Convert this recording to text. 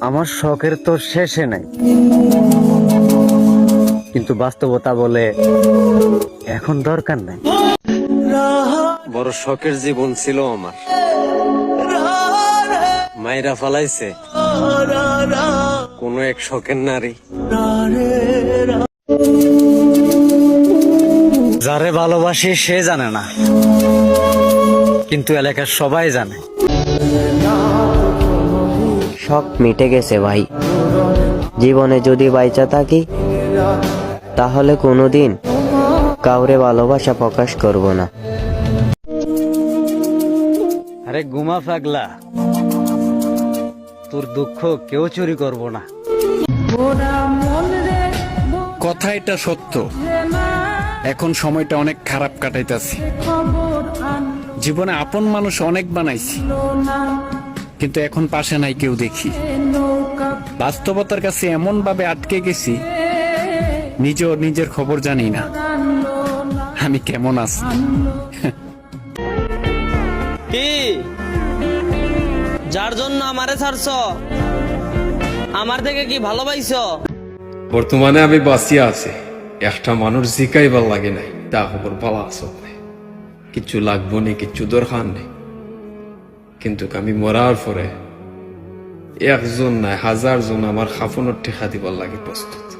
আমার শখের তো শেষে নাই। কিন্তু বাস্তবতা বলে এখন দরকার নাই। বড় শখের জীবন ছিল আমার। মায়েরা ফালাইছে। কোন এক শখের নারী। যারে ভালোবাসি সে জানে না। কিন্তু এলাকার সবাই জানে। শখ মিটে গেছে ভাই। জীবনে যদি বাইচা থাকি তাহলে কোনোদিন কাউরে ভালোবাসা প্রকাশ করব না। আরে গুমা ফাগলা তোর দুঃখ কেউ চুরি করব না। কথা এটা সত্য। এখন সময়টা অনেক খারাপ কাটাইতাছি। জীবনে আপন মানুষ অনেক বানাইছি। কিন্তু এখন পাশে নাই কেউ দেখি। বাস্তবতার কাছে এমন ভাবে আটকে গেছি নিজেও নিজের খবর জানি না। আমি কেমন আছি? কি? যার জন্য আমারে ছাড়ছ? আমার থেকে কি ভালোবাইছ বর্তমানে আমি বাঁচিয়া আছি। একটা মানুষ জিকাইবার লাগে নাই তা খবর পালা আছো। নাই কিচ্ছু লাগবো নেই কিচ্ছু দরকার নেই। কিন্তু আমি মরার পরে একজন নাই হাজার জন আমার খাফনের ঠেকা দিবার লাগে প্রস্তুত।